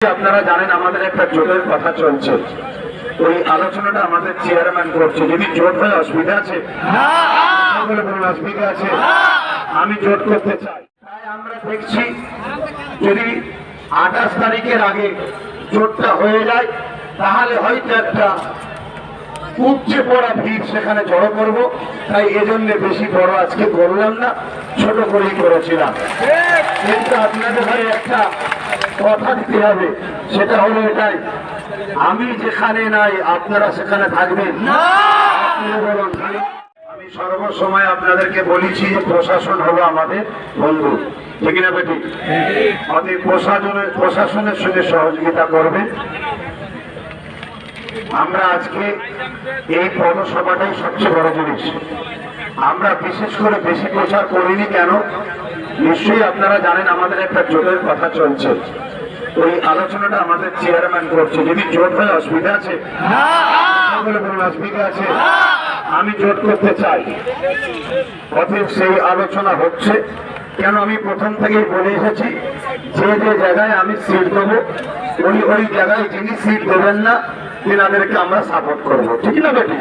আপনারা জানেন আমাদের একটা জোটের কথা চলছে। ওই আলোচনাটা আমাদের চেয়ারম্যান করছে। যদি জোট হয় অসুবিধা আছে অসুবিধা আছে, আমি জোট করতে চাই। তাই আমরা দেখছি, যদি আঠাশ তারিখের আগে জোটটা হয়ে যায়, তাহলে হয়তো একটা উপচে পড়া ভিড় সেখানে জড়ো করব। তাই এজন্য বেশি বড় আজকে করলাম না ছোট করেই করেছিলাম। কিন্তু আপনাদের ভাই একটা কথা দিতে হবে সেটা হলো এটাই। আমি যেখানে নাই আপনারা সেখানে থাকবেন। আপনি আমি সর্বসময় আপনাদেরকে বলেছি যে প্রশাসন হলো আমাদের বন্ধু। ঠিক না বেটি? অতএব প্রশাসনের প্রশাসনের সঙ্গে সহযোগিতা করবেন। আমরা আজকে এই পৌরসভাটাই সবচেয়ে বড় জিনিস। আমরা বিশেষ করে বেশি প্রচার করিনি কেন? নিশ্চয়ই আপনারা জানেন আমাদের একটা জোটের কথা চলছে। ওই আলোচনাটা আমাদের চেয়ারম্যান করছে। যদি জোট হয় অসুবিধা আছে অসুবিধা আছে, আমি জোট করতে চাই। অতএব সেই আলোচনা হচ্ছে। কেন আমি প্রথম থেকেই বলে এসেছি? যে যে জায়গায় আমি সিট দেবো ওই ওই জায়গায় যিনি সিট দেবেন না, তেনাদেরকে আমরা সাপোর্ট করব। ঠিক না বেটি?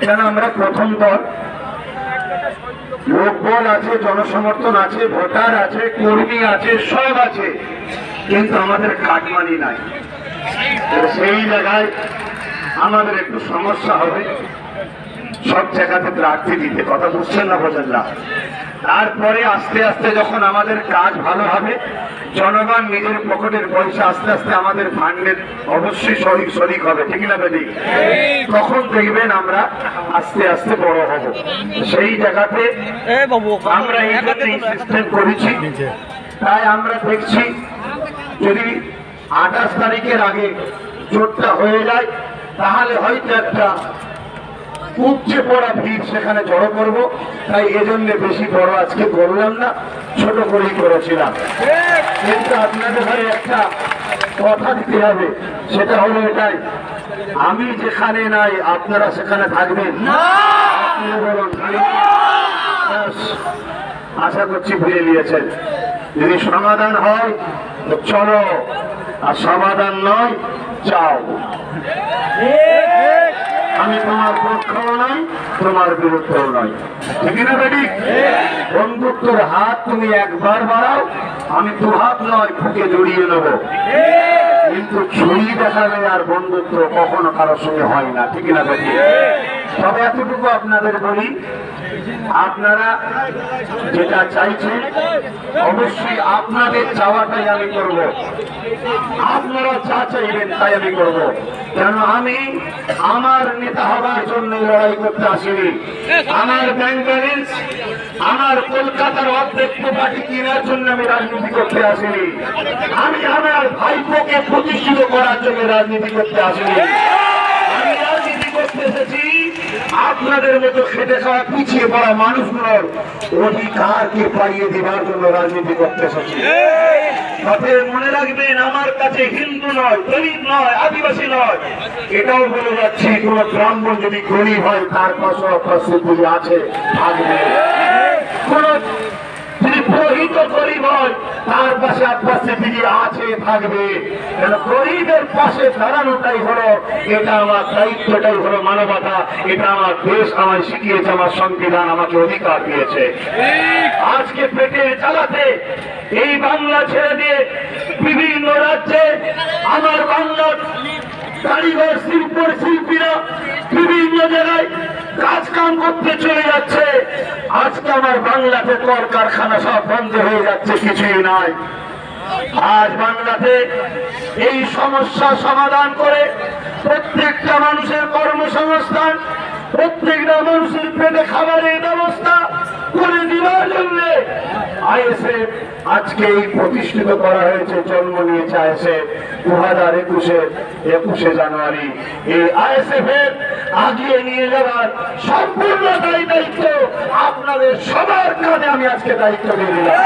কেন আমরা প্রথম দল? লোকবল আছে, জনসমর্থন আছে, ভোটার আছে, কর্মী আছে, সব আছে। কিন্তু আমাদের কাটমানি নাই। সেই জায়গায় আমাদের একটু সমস্যা হবে। সব জায়গাতে প্রার্থী দিতে, কথা বুঝছেন না বোঝেন না। তারপরে আস্তে আস্তে যখন আমাদের কাজ ভালো হবে জনগণ নিজের পকেটের পয়সা আস্তে আস্তে আমাদের ফান্ডের অবশ্যই শরিক শরিক হবে ঠিক না বেদি তখন দেখবেন আমরা আস্তে আস্তে বড় হব। সেই জায়গাতে আমরা এই সিস্টেম করেছি। তাই আমরা দেখছি যদি আঠাশ তারিখের আগে জোটটা হয়ে যায় তাহলে হয়তো একটা উপচে পড়া ভিড় সেখানে জড়ো করব। তাই এজন্য বেশি বড় আজকে করলাম না ছোট করেই করেছিলাম। কিন্তু আপনাদের ভাই একটা কথা দিতে হবে সেটা হলো এটাই। আমি যেখানে নাই আপনারা সেখানে থাকবেন। আশা করছি বুঝে নিয়েছেন যদি সমাধান হয় তো চলো। আর সমাধান নয় চাও আমি তোমার পক্ষও নই তোমার বিরুদ্ধেও নাই ঠিক না বেটি বন্ধুত্বর হাত তুমি একবার বাড়াও, আমি দু হাত নয় ফুকে জড়িয়ে নেব। কিন্তু ছুরি দেখাবে আর বন্ধুত্ব কখনো কারোর সঙ্গে হয় না, ঠিক না বেটি তবে এতটুকু আপনাদের বলি, আপনারা যেটা চাইছেন, অবশ্যই আপনাদের চাওয়াটাই আমি করব। আপনারা যা চাইবেন তাই আমি করব। কেন আমি আমার নেতা হবার জন্য লড়াই করতে আসিনি। আমার ব্যাংক ব্যালেন্স আমার কলকাতার অর্ধেক প্রপার্টি কেনার জন্য আমি রাজনীতি করতে আসিনি। আমি আমার ভাইপোকে প্রতিষ্ঠিত করার জন্য রাজনীতি করতে আসিনি। আমি রাজনীতি করতে এসেছি আপনাদের মতো খেটে খাওয়া, পিছিয়ে পড়া মানুষগুলোর অধিকারকে পাইয়ে দেবার জন্য রাজনীতি করতে এসেছি। মনে রাখবেন, আমার কাছে হিন্দু নয়, দলিত নয়, আদিবাসী নয়। এটাও বলে যাচ্ছি, কোন ব্রাহ্মণ যদি গরিব হয়, তার পাশে প্রস্তুতি আছে থাকবে কোন প্রহিত গরিব হয়, তার পাশে আছে, থাকবে। গরিবের পাশে দাঁড়ানোটাই হলো, এটা আমার দায়িত্ব এটাই হলো মানবতা, এটা আমার দেশ আমায় শিখিয়েছে, আমার সংবিধান আমাকে অধিকার দিয়েছে। আজকে পেটে চালাতে এই বাংলা ছেড়ে দিয়ে বিভিন্ন রাজ্যে আমার বাংলার কারিগর শিল্প শিল্পীরা বিভিন্ন জায়গায় কাজ কাম করতে চলে যাচ্ছে। আজকে আমার বাংলাতে কল কারখানা সব বন্ধ হয়ে যাচ্ছে, কিছুই নয়। আজ বাংলাতে এই সমস্যা সমাধান করে প্রত্যেকটা মানুষের কর্মসংস্থান, প্রত্যেকটা মানুষের পেটে খাবারের আইএসএফ আজকে প্রতিষ্ঠিত করা হয়েছে, জন্ম নিয়েছে আইএসএফ দু হাজার একুশে একুশে জানুয়ারি। এই আইএসএফ এর আগিয়ে নিয়ে যাওয়ার সম্পূর্ণ দায়ী দায়িত্ব আপনাদের সবার কাঁধে আমি আজকে দায়িত্ব দিয়ে দিলাম।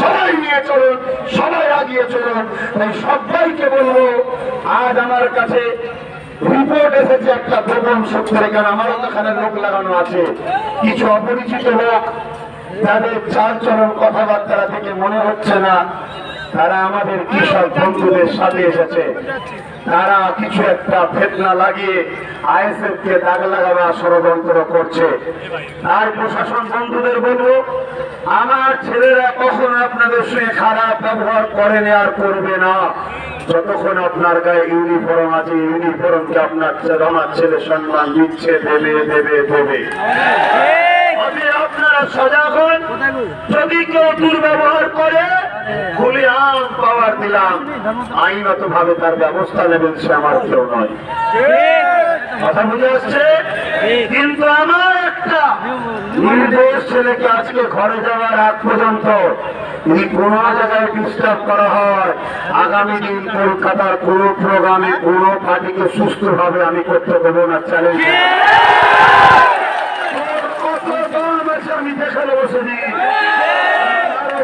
সবাই নিয়ে চলুন, সবাই আগিয়ে চলুন। তাই সবাইকে বলব, আজ আমার কাছে রিপোর্ট এসেছে একটা গোপন সূত্রে কারণ আমারও এখানে লোক লাগানো আছে। কিছু অপরিচিত লোক, তাদের কথাবার্তা থেকে মনে হচ্ছে না। তারা আমাদের কৃষক বন্ধুদের সাথে এসেছে। তারা কিছু একটা ফেতনা লাগিয়ে আইএসএফ কে দাগ লাগাবার ষড়যন্ত্র করছে। আর প্রশাসন বন্ধুদের বলব, আমার ছেলেরা কখনো আপনাদের সঙ্গে খারাপ ব্যবহার করেনি আর করবে না। যতক্ষণ আপনার গায়ে ইউনিফর্ম আছে ইউনিফর্মকে আপনার আমার ছেলে সম্মান দিচ্ছে, দেবে দেবে দেবে। আইনত ভাবে তার ব্যবস্থা নেবেন সে নয়। কথা বুঝে আসছে? কিন্তু আমার একটা নির্দেশ ছেলেকে আজকে ঘরে যাওয়ার আগ পর্যন্ত যদি কোন জায়গায় ডিস্টার্ব করা হয়। আগামী দিন কলকাতার কোন প্রোগ্রামে কোন পার্টিকে সুস্থভাবে আমি করতে দেবো না চ্যালেঞ্জ আমি দেখালে বসে দিই।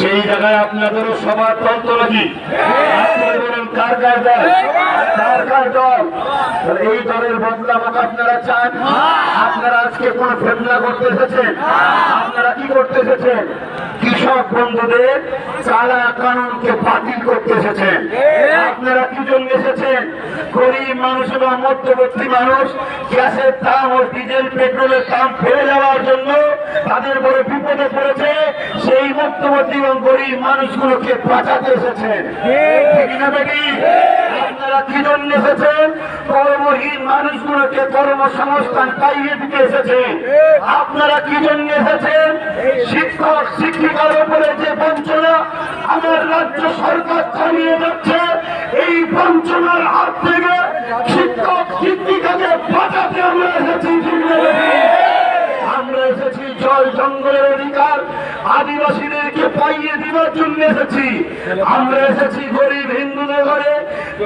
সেই জায়গায় আপনাদেরও সবার তন্ত নাকি? কার কার দল? কার কার দল? এই দলের বদলামত আপনারা চান? আপনারা আজকে কোন ফেতনা করতে এসেছেন? আপনারা কি করতে এসেছেন? কৃষক বন্ধুদের কালা কানুনকে বাতিল করতে এসেছেন। আপনারা কি জন্য এসেছেন। গরিব মানুষ এবং মধ্যবর্তী মানুষ গ্যাসের দাম ও ডিজেল পেট্রোলের দাম ফেলে যাওয়ার জন্য তাদের বড় বিপদে পড়েছে। সেই মধ্যবর্তী এবং গরিব মানুষগুলোকে বাঁচাতে এসেছেন। ঠিক না বেটি? আপনারা কি জন্য এসেছেন? কর্মহীন মানুষগুলোকে কর্মসংস্থান পাইয়ে দিতে এসেছেন আপনারা কি জন্য এসেছেন? শিক্ষক, শিক্ষিকার উপরে যে বঞ্চনা আমার রাজ্য সরকার চালিয়ে যাচ্ছে, এই বঞ্চনার হাত থেকে শিক্ষক, শিক্ষিকাকে বাঁচাতে আমরা এসেছি? আমরা এসেছি জল জঙ্গলের অধিকার। আদিবাসীদেরকে পাইয়ে দিবার জন্য এসেছি। আমরা এসেছি গরিব হিন্দুদের ঘরে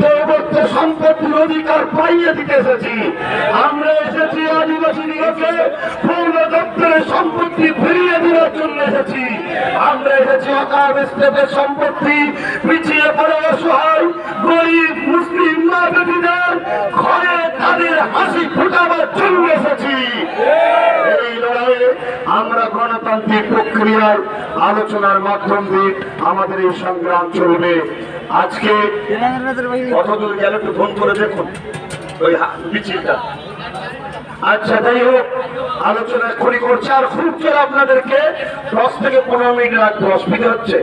দৈবত্য সম্পত্তির অধিকার পাইয়ে দিতে এসেছি। আমরা এসেছি আদিবাসীদেরকে পৌর দপ্তরের সম্পত্তি ফিরিয়ে দেওয়ার জন্য এসেছি। আমরা এসেছি অকাল স্টেটের সম্পত্তি পিছিয়ে পড়ে অসহায়, গরিব, মুসলিম মা বেটিদের ঘরে তাদের হাসি ফুটাবার জন্য এসেছি। আমরা গণতান্ত্রিক প্রক্রিয়ার আলোচনার মাধ্যম দিয়ে আমাদের এই সংগ্রাম চলবে। আজকে কতদূর গেল একটু ফোন করে দেখুন ওই মিছিলটা। আচ্ছা যাই হোক আলোচনা করি করছে। আর খুব জোর আপনাদেরকে দশ থেকে পনেরো মিনিট লাগবে অসুবিধা হচ্ছে?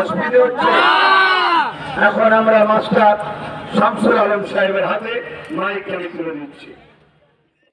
অসুবিধা হচ্ছে? এখন আমরা মাস্টার শামসুল আলম সাহেবের হাতে মাইক আমি তুলে দিচ্ছি।